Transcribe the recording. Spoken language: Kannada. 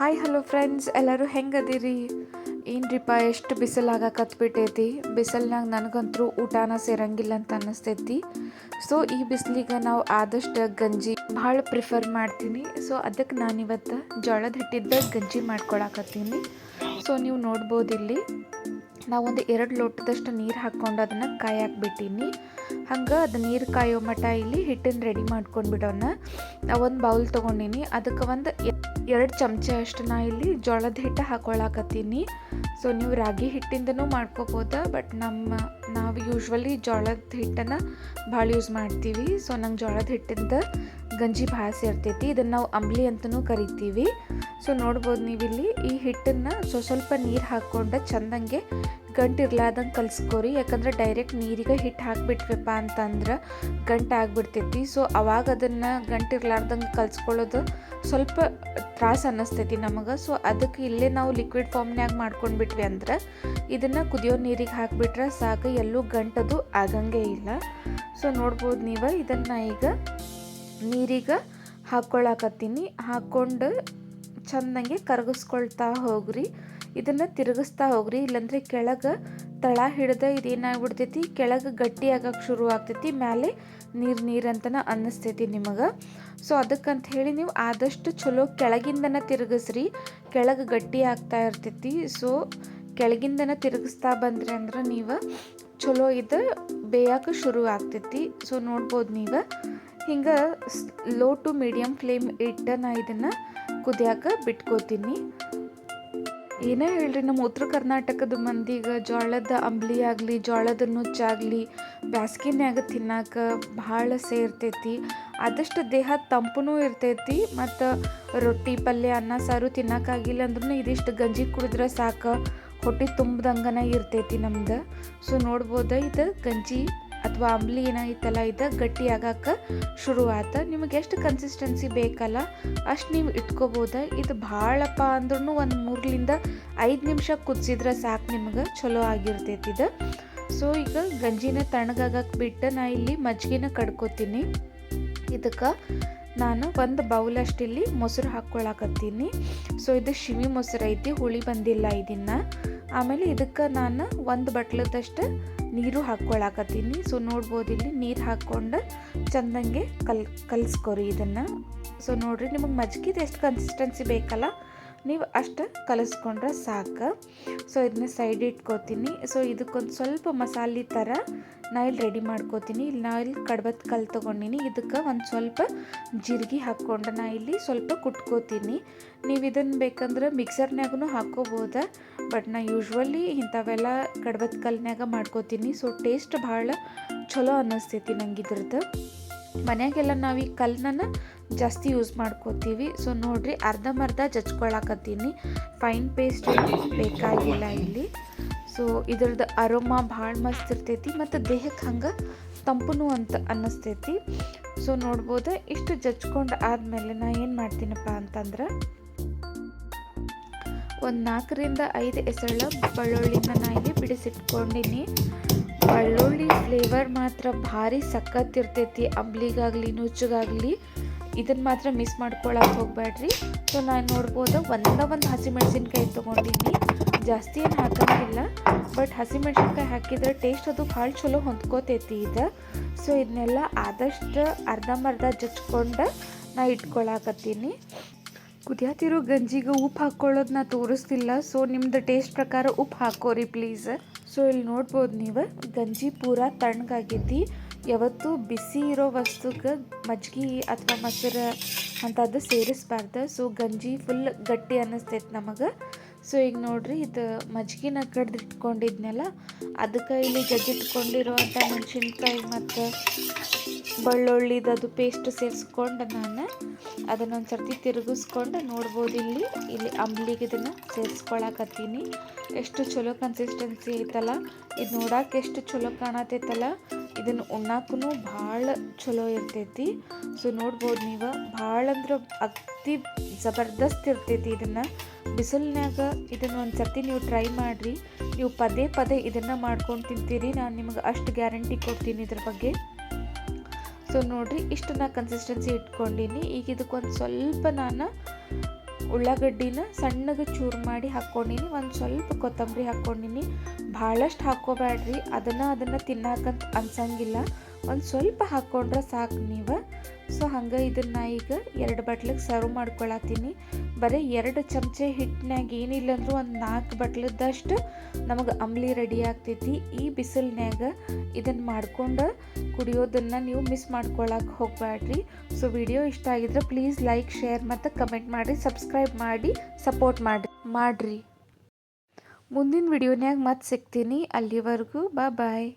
ಹಾಯ್ ಹಲೋ ಫ್ರೆಂಡ್ಸ್ ಎಲ್ಲರೂ ಹೆಂಗದಿರಿ? ಏನ್ರಿಪ್ಪ ಎಷ್ಟು ಬಿಸಿಲಾಗ ಕತ್ಬಿಟ್ಟೈತಿ? ಬಿಸಿಲ್ನಾಗ ನನಗಂತೂ ಊಟನ ಸೇರಂಗಿಲ್ಲ ಅಂತ ಅನ್ನಿಸ್ತೈತಿ. ಸೊ ಈ ಬಿಸಿಲಿಗೆ ನಾವು ಆದಷ್ಟು ಗಂಜಿ ಭಾಳ ಪ್ರಿಫರ್ ಮಾಡ್ತೀನಿ. ಸೊ ಅದಕ್ಕೆ ನಾನಿವತ್ತು ಜೋಳದ ಹಿಟ್ಟಿದ್ದ ಗಂಜಿ ಮಾಡ್ಕೊಳಕತ್ತೀನಿ. ಸೊ ನೀವು ನೋಡ್ಬೋದು ಇಲ್ಲಿ ನಾವೊಂದು ಎರಡು ಲೋಟದಷ್ಟು ನೀರು ಹಾಕ್ಕೊಂಡು ಅದನ್ನು ಕಾಯಾಕ್ಬಿಟ್ಟೀನಿ ಹಂಗೆ ಅದು ನೀರು ಕಾಯೋ ಮಟ್ಟ ಇಲ್ಲಿ ಹಿಟ್ಟನ್ನು ರೆಡಿ ಮಾಡ್ಕೊಂಡು ಬಿಡೋಣ. ಒಂದು ಬೌಲ್ ತೊಗೊಂಡಿನಿ. ಅದಕ್ಕೆ ಒಂದು ಎರಡು ಚಮಚ ಅಷ್ಟು ನಾ ಇಲ್ಲಿ ಜೋಳದ ಹಿಟ್ಟು ಹಾಕೊಳಕತ್ತೀನಿ. ಸೊ ನೀವು ರಾಗಿ ಹಿಟ್ಟಿಂದನೂ ಮಾಡ್ಕೋಬೋದ ಬಟ್ ನಮ್ಮ, ನಾವು ಯೂಶ್ವಲಿ ಜೋಳದ ಹಿಟ್ಟನ್ನು ಭಾಳ ಯೂಸ್ ಮಾಡ್ತೀವಿ. ಸೊ ನಂಗೆ ಜೋಳದ ಹಿಟ್ಟಿಂದ ಗಂಜಿ ಭಾಳ ಸೇರ್ತೈತಿ. ಇದನ್ನು ನಾವು ಅಂಬ್ಲಿ ಅಂತಲೂ ಕರಿತೀವಿ. ಸೊ ನೋಡ್ಬೋದು ನೀವಿಲ್ಲಿ ಈ ಹಿಟ್ಟನ್ನು ಸ್ವ ಸ್ವಲ್ಪ ನೀರು ಹಾಕ್ಕೊಂಡು ಚಂದಂಗೆ ಗಂಟು ಇರ್ಲಾರ್ದಂಗೆ ಕಲಿಸ್ಕೋರಿ. ಯಾಕಂದ್ರೆ ಡೈರೆಕ್ಟ್ ನೀರಿಗೆ ಹಿಟ್ಟು ಹಾಕಿಬಿಟ್ವಿಪ್ಪ ಅಂತಂದ್ರೆ ಗಂಟು ಆಗಿಬಿಡ್ತೈತಿ. ಸೊ ಅವಾಗ ಅದನ್ನು ಗಂಟು ಇರ್ಲಾರ್ದಂಗೆ ಕಲ್ಸ್ಕೊಳ್ಳೋದು ಸ್ವಲ್ಪ ತ್ರಾಸ ಅನ್ನಿಸ್ತೈತಿ ನಮಗೆ. ಸೊ ಅದಕ್ಕೆ ಇಲ್ಲೇ ನಾವು ಲಿಕ್ವಿಡ್ ಫಾರ್ಮ್ನ್ಯಾಗ ಮಾಡ್ಕೊಂಡ್ಬಿಟ್ವಿ ಅಂದ್ರೆ ಇದನ್ನು ಕುದಿಯೋ ನೀರಿಗೆ ಹಾಕಿಬಿಟ್ರೆ ಸಾಕು. ಎಲ್ಲೂ ಗಂಟದು ಆಗಂಗೆ ಇಲ್ಲ. ಸೊ ನೋಡ್ಬೋದು ನೀವು ಇದನ್ನು ಈಗ ನೀರಿಗೆ ಹಾಕ್ಕೊಳ್ಳಾಕತ್ತೀನಿ ಹಾಕ್ಕೊಂಡು ಚೆಂದಂಗೆ ಕರಗಿಸ್ಕೊಳ್ತಾ ಹೋಗ್ರಿ. ಇದನ್ನು ತಿರುಗಿಸ್ತಾ ಹೋಗ್ರಿ, ಇಲ್ಲಾಂದ್ರೆ ಕೆಳಗೆ ತಳ ಹಿಡ್ದ ಇದೇನಾಗ್ಬಿಡ್ತೈತಿ, ಕೆಳಗೆ ಗಟ್ಟಿ ಆಗಕ್ಕೆ ಶುರು ಆಗ್ತೈತಿ ಮೇಲೆ ನೀರು ನೀರು ಅಂತನ ಅನ್ನಿಸ್ತೈತಿ ನಿಮಗೆ. ಸೊ ಅದಕ್ಕಂತ ಹೇಳಿ ನೀವು ಆದಷ್ಟು ಚಲೋ ಕೆಳಗಿಂದನ ತಿರುಗಿಸ್ರಿ, ಕೆಳಗೆ ಗಟ್ಟಿ ಆಗ್ತಾ ಇರ್ತೈತಿ. ಸೊ ಕೆಳಗಿಂದನ ತಿರುಗಿಸ್ತಾ ಬಂದ್ರಿ ಅಂದ್ರೆ ನೀವು ಚಲೋ ಇದು ಬೇಯಕ್ಕೆ ಶುರು ಆಗ್ತೈತಿ. ಸೊ ನೋಡ್ಬೋದು ನೀವು. ಹಿಂಗೆ ಲೋ ಟು ಮೀಡಿಯಮ್ ಫ್ಲೇಮ್ ಇಟ್ಟು ನಾ ಇದನ್ನು ಕುದಿಯಾಕ ಬಿಟ್ಕೋತೀನಿ. ಏನೇ ಹೇಳ್ರಿ, ನಮ್ಮ ಉತ್ತರ ಕರ್ನಾಟಕದ ಮಂದಿಗೆ ಜೋಳದ ಅಂಬ್ಲಿ ಆಗಲಿ, ಜೋಳದ ನುಚ್ಚಾಗಲಿ ಬ್ಯಾಸ್ಗಿನ್ಯಾಗ ತಿನ್ನಾಕ ಭಾಳ ಸೇರ್ತೈತಿ ಆದಷ್ಟು ದೇಹ ತಂಪೂ ಇರ್ತೈತಿ ಮತ್ತು ರೊಟ್ಟಿ, ಪಲ್ಯ, ಅನ್ನ, ಸಾರು ತಿನ್ನೋಕ್ಕಾಗಿಲ್ಲ ಅಂದ್ರೂ ಇದಿಷ್ಟು ಗಂಜಿ ಕುಡಿದ್ರೆ ಸಾಕು. ಹೊಟ್ಟೆ ತುಂಬದಂಗನ ಇರ್ತೈತಿ ನಮ್ದು. ಸೊ ನೋಡ್ಬೋದು ಇದು ಗಂಜಿ? ಅಥವಾ ಅಂಬ್ಲಿ ಏನಾಗಿತ್ತಲ್ಲ ಇದು, ಗಟ್ಟಿ ಆಗಕ್ಕೆ ಶುರು ಆಯ್ತು ನಿಮಗೆ ಎಷ್ಟು ಕನ್ಸಿಸ್ಟೆನ್ಸಿ ಬೇಕಲ್ಲ, ಅಷ್ಟು ನೀವು ಇಟ್ಕೋಬೋದು. ಇದು ಭಾಳಪ್ಪ ಅಂದ್ರೂ ಒಂದು ಮೂರರಿಂದ ಐದು ನಿಮಿಷ ಕುದಿಸಿದ್ರೆ ಸಾಕು ನಿಮ್ಗೆ, ಚಲೋ ಆಗಿರ್ತೈತಿ ಇದು. ಸೊ ಈಗ ಗಂಜಿನ ತಣ್ಣಗಾಗಕ್ಕೆ ಬಿಟ್ಟು ನಾ ಇಲ್ಲಿ ಮಜ್ಜಿಗೆನ ಕಡ್ಕೋತೀನಿ. ಇದಕ್ಕೆ ನಾನು ಒಂದು ಬೌಲಷ್ಟು ಇಲ್ಲಿ ಮೊಸರು ಹಾಕ್ಕೊಳಕತ್ತೀನಿ. ಸೊ ಇದು ಶಿವಿ ಮೊಸರು ಐತಿ, ಹುಳಿ ಬಂದಿಲ್ಲ ಇದನ್ನು. ಆಮೇಲೆ ಇದಕ್ಕೆ ನಾನು ಒಂದು ಬಟ್ಲದಷ್ಟು ನೀರು ಹಾಕ್ಕೊಳಕತ್ತೀನಿ. ಸೊ ನೋಡ್ಬೋದು ಇಲ್ಲಿ ನೀರು ಹಾಕ್ಕೊಂಡು ಚಂದಂಗೆ ಕಲ್, ಕಲಿಸ್ಕೊರಿ ಇದನ್ನು. ಸೊ ನೋಡಿರಿ ನಿಮಗೆ ಮಜ್ಜಿಗೆದು ಎಷ್ಟು ಕನ್ಸಿಸ್ಟೆನ್ಸಿ ಬೇಕಲ್ಲ, ನೀವು ಅಷ್ಟು ಕಲಿಸ್ಕೊಂಡ್ರೆ ಸಾಕು. ಸೊ ಇದನ್ನ ಸೈಡ್ ಇಟ್ಕೋತೀನಿ. ಸೊ ಇದಕ್ಕೊಂದು ಸ್ವಲ್ಪ ಮಸಾಲೆ ಥರ ನಾ ಇಲ್ಲಿ ರೆಡಿ ಮಾಡ್ಕೋತೀನಿ. ಇಲ್ಲಿ ನಾ ಇಲ್ಲಿ ಕಡ್ಬತ್ ಕಲ್ ತೊಗೊಂಡಿನಿ. ಇದಕ್ಕೆ ಒಂದು ಸ್ವಲ್ಪ ಜೀರಿಗೆ ಹಾಕ್ಕೊಂಡು ನಾ ಇಲ್ಲಿ ಸ್ವಲ್ಪ ಕುಟ್ಕೋತೀನಿ. ನೀವು ಇದನ್ನು ಬೇಕಂದ್ರೆ ಮಿಕ್ಸರ್ನಾಗೂ ಹಾಕ್ಕೋಬೋದ ಬಟ್ ನಾ ಯೂಶ್ವಲಿ ಇಂಥವೆಲ್ಲ ಕಡ್ಬದ ಕಲ್ನ್ಯಾಗ ಮಾಡ್ಕೋತೀನಿ. ಸೊ ಟೇಸ್ಟ್ ಭಾಳ ಚಲೋ ಅನ್ನಿಸ್ತೈತಿ ನಂಗೆ ಇದ್ರದ್ದು ಮನೆಯಾಗೆಲ್ಲ ನಾವು ಈ ಕಲ್ಲನ್ನ ಜಾಸ್ತಿ ಯೂಸ್ ಮಾಡ್ಕೋತೀವಿ. ಸೊ ನೋಡ್ರಿ ಅರ್ಧಂಬರ್ಧ ಜಚ್ಕೊಳಕತ್ತೀನಿ ಫೈನ್ ಪೇಸ್ಟ್ ಬೇಕಾಗಿಲ್ಲ ಇಲ್ಲಿ. ಸೊ ಇದ್ರದ್ದು ಅರೋಮಾ ಭಾಳ ಮಸ್ತ್ ಇರ್ತೈತಿ ಮತ್ತು ದೇಹಕ್ಕೆ ಹಂಗೆ ತಂಪು ಅಂತ ಅನ್ನಿಸ್ತೈತಿ. ಸೊ ನೋಡ್ಬೋದು ಇಷ್ಟು ಜಚ್ಕೊಂಡು ಆದಮೇಲೆ ನಾ ಏನು ಮಾಡ್ತೀನಪ್ಪ ಅಂತಂದ್ರೆ ಒಂದು ನಾಲ್ಕರಿಂದ ಐದು ಎಸಳ ಬೆಳ್ಳುಳ್ಳಿನ ನಾನು ಇಲ್ಲಿ ಬಿಡಿಸಿಟ್ಕೊಂಡಿನಿ. ಬೆಳ್ಳುಳ್ಳಿ ಫ್ಲೇವರ್ ಮಾತ್ರ ಭಾರಿ ಸಖತ್ತಿರ್ತೈತಿ. ಅಂಬ್ಲಿಗಾಗಲಿ, ನುಚ್ಚಿಗಾಗಲಿ ಇದನ್ನು ಮಾತ್ರ ಮಿಸ್ ಮಾಡ್ಕೊಳಕ್ಕೆ ಹೋಗ್ಬೇಡ್ರಿ ಸೊ ನಾನು ನೋಡ್ಬೋದು ಒಂದ ಒಂದು ಹಸಿಮೆಣ್ಸಿನ್ಕಾಯಿ ತೊಗೊಂಡಿನಿ. ಜಾಸ್ತಿ ಏನು ಹಾಕೋಂಗಿಲ್ಲ. ಬಟ್ ಹಸಿಮೆಣ್ಸಿನ್ಕಾಯಿ ಹಾಕಿದ್ರೆ ಟೇಸ್ಟ್ ಅದು ಭಾಳ ಚಲೋ ಹೊಂದ್ಕೋತೈತಿ ಇದು. ಸೊ ಇದನ್ನೆಲ್ಲ ಆದಷ್ಟು ಅರ್ಧಂಬರ್ಧ ಜಚ್ಕೊಂಡು ನಾ ಇಟ್ಕೊಳಕತ್ತೀನಿ. ಕುದಿಯತಿರೋ ಗಂಜಿಗೆ ಉಪ್ಪು ಹಾಕ್ಕೊಳ್ಳೋದು ನಾ ತೋರಿಸ್ತಿಲ್ಲ. ಸೊ ನಿಮ್ದು ಟೇಸ್ಟ್ ಪ್ರಕಾರ ಉಪ್ಪು ಹಾಕೋರಿ ಪ್ಲೀಸ್ ಸೊ ಇಲ್ಲಿ ನೋಡ್ಬೋದು ನೀವು, ಗಂಜಿ ಪೂರ ತಣ್ಣಗಾಗೈತಿ ಯಾವತ್ತೂ ಬಿಸಿ ಇರೋ ವಸ್ತುಗೆ ಮಜ್ಜಿಗೆ ಅಥವಾ ಮೊಸರು ಅಂಥದ್ದು ಸೇರಿಸ್ಬಾರ್ದು. ಸೊ ಗಂಜಿ ಫುಲ್ ಗಟ್ಟಿ ಅನ್ನಿಸ್ತೈತೆ ನಮಗೆ. ಸೊ, ಈಗ ನೋಡ್ರಿ, ಇದು ಮಜ್ಜಿಗೆನ ಕಡ್ದಿಟ್ಕೊಂಡಿದ್ನೆಲ್ಲ, ಅದಕ್ಕೆ ಇಲ್ಲಿ ಜಜ್ಜಿಟ್ಕೊಂಡಿರುವಂಥ ಮೆಣಸಿನ್ಕಾಯಿ ಮತ್ತು ಬೆಳ್ಳುಳ್ಳಿದದು ಪೇಸ್ಟ್ ಸೇರಿಸ್ಕೊಂಡು ನಾನು ಅದನ್ನೊಂದು ಸರ್ತಿ ತಿರುಗಿಸ್ಕೊಂಡು ನೋಡ್ಬೋದು ಇಲ್ಲಿ. ಇಲ್ಲಿ ಅಂಬ್ಲಿಗೆ ಇದನ್ನು ಸೇರಿಸ್ಕೊಳಕತ್ತೀನಿ. ಎಷ್ಟು ಚಲೋ ಕನ್ಸಿಸ್ಟೆನ್ಸಿ ಐತಲ್ಲ. ಇದು ನೋಡಕ್ಕೆ ಎಷ್ಟು ಚಲೋ ಕಾಣತೈತಲ್ಲ. ಇದನ್ನು ಉಣ್ಣಾಕೂ ಭಾಳ ಚಲೋ ಇರ್ತೈತಿ. ಸೊ ನೋಡ್ಬೋದು ನೀವು ಭಾಳ ಅಂದ್ರೆ ಅತಿ ಜಬರ್ದಸ್ತ್ ಇರ್ತೈತಿ ಇದನ್ನು. ಬಿಸಿಲ್ನಾಗ ಇದನ್ನು ಒಂದು ಸರ್ತಿ ನೀವು ಟ್ರೈ ಮಾಡಿರಿ. ನೀವು ಪದೇ ಪದೇ ಇದನ್ನು ಮಾಡ್ಕೊಂಡು ತಿಂತೀರಿ. ನಾನು ನಿಮಗೆ ಅಷ್ಟು ಗ್ಯಾರಂಟಿ ಕೊಡ್ತೀನಿ ಇದ್ರ ಬಗ್ಗೆ. ಸೊ ನೋಡಿರಿ ಇಷ್ಟು ನಾನು ಕನ್ಸಿಸ್ಟೆನ್ಸಿ ಇಟ್ಕೊಂಡೀನಿ. ಈಗ ಇದಕ್ಕೊಂದು ಸ್ವಲ್ಪ ನಾನು ಉಳ್ಳಾಗಡ್ಡಿನ ಸಣ್ಣಗೆ ಚೂರು ಮಾಡಿ ಹಾಕ್ಕೊಂಡಿನಿ ಒಂದು ಸ್ವಲ್ಪ ಕೊತ್ತಂಬರಿ ಹಾಕ್ಕೊಂಡಿನಿ ಭಾಳಷ್ಟು ಹಾಕ್ಕೋಬೇಡ್ರಿ ಅದನ್ನು ಅದನ್ನು ತಿನ್ನಾಕಂತ ಅನ್ಸಂಗಿಲ್ಲ. ಒಂದು ಸ್ವಲ್ಪ ಹಾಕ್ಕೊಂಡ್ರೆ ಸಾಕು ನೀವು. ಸೊ, ಹಂಗೆ ಇದನ್ನು ಈಗ ಎರಡು ಬಟ್ಲಿಗೆ ಸರ್ವ್ ಮಾಡ್ಕೊಳತ್ತೀನಿ. ಬರೀ ಎರಡು ಚಮಚೆ ಹಿಟ್ಟಿನಾಗ ಏನಿಲ್ಲ ಅಂದ್ರೂ ಒಂದು ನಾಲ್ಕು ಬಟ್ಲದಷ್ಟು ನಮಗೆ ಅಂಬ್ಲಿ ರೆಡಿ ಆಗ್ತೈತಿ. ಈ ಬಿಸಿಲ್ನ್ಯಾಗ ಇದನ್ನು ಮಾಡ್ಕೊಂಡು ಕುಡಿಯೋದನ್ನು ನೀವು ಮಿಸ್ ಮಾಡ್ಕೊಳಕ್ಕೆ ಹೋಗಬೇಡ್ರಿ ಸೊ, ವಿಡಿಯೋ ಇಷ್ಟ ಆಗಿದ್ರೆ ಪ್ಲೀಸ್ ಲೈಕ್, ಶೇರ್ ಮತ್ತು ಕಮೆಂಟ್ ಮಾಡಿ ಸಬ್ಸ್ಕ್ರೈಬ್ ಮಾಡಿ, ಸಪೋರ್ಟ್ ಮಾಡಿ ಮಾಡಿರಿ. ಮುಂದಿನ ವಿಡಿಯೋನ್ಯಾಗ ಮತ್ತೆ ಸಿಗ್ತೀನಿ. ಅಲ್ಲಿವರೆಗೂ ಬಾ ಬಾಯ್